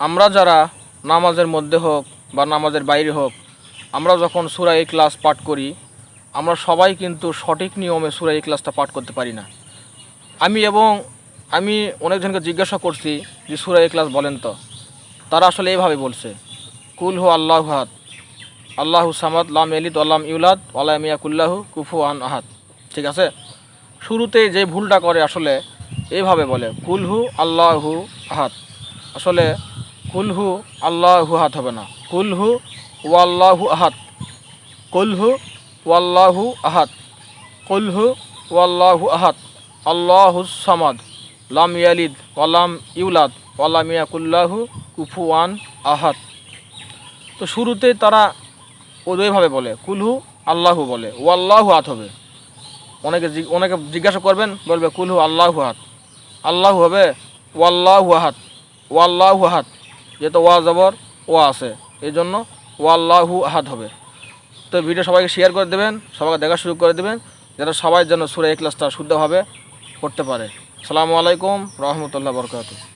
আমরা যারা নামাজের মধ্যে হোক বা নামাজের বাইরে হোক, আমরা যখন সুরা এই ক্লাস পাঠ করি, আমরা সবাই কিন্তু সঠিক নিয়মে সুরা এই ক্লাসটা পাঠ করতে পারি না। আমি এবং আমি অনেকজনকে জিজ্ঞাসা করছি যে, সুরা এই ক্লাস বলেন তো? তারা আসলে এইভাবে বলছে, কুল হু আল্লাহ হাত আল্লাহু সামাদ, লাম এলিদ আল্লাম ইউলাদ আল্লাহ মিয়াকুল্লাহু কুফু আন আহাত ঠিক আছে? শুরুতেই যে ভুলটা করে আসলে এইভাবে বলে কুলহু আল্লাহু আহাত আসলে কুলহু আল্লাহু আহাদ হবে না। কুলহু ওয়াল্লাহু আহাত কুলহু ওয়াল্লাহু আহাদ। কুলহু ওয়াল্লাহু আহাত আল্লাহু সামাদ। লাম ইয়ালিদ ওয়ালাম ইউলাদ ওয়ালাম ইয়াকুল্লাহু কুফুয়ান আহাদ। তো শুরুতেই তারা ওইভাবে বলে, কুলহু আল্লাহু বলে ও আল্লাহু হাত হবে। অনেকে অনেকে জিজ্ঞাসা করবেন, বলবে কুলহু আল্লাহু হাত আল্লাহু হবে ও আল্লাহু হাত ও আল্লাহু হাত যেহেতু ওয়া জবর ও আছে। এই জন্য ওয়াল্লাহু আহাদ হবে। তো ভিডিও সবাইকে শেয়ার করে দেবেন, সবাইকে দেখা শুরু করে দেবেন যাতে সবাই যেন সুরে এই ক্লাসটা শুদ্ধভাবে করতে পারে। সালামু আলাইকুম, রহমতুল্লাহ বরকাত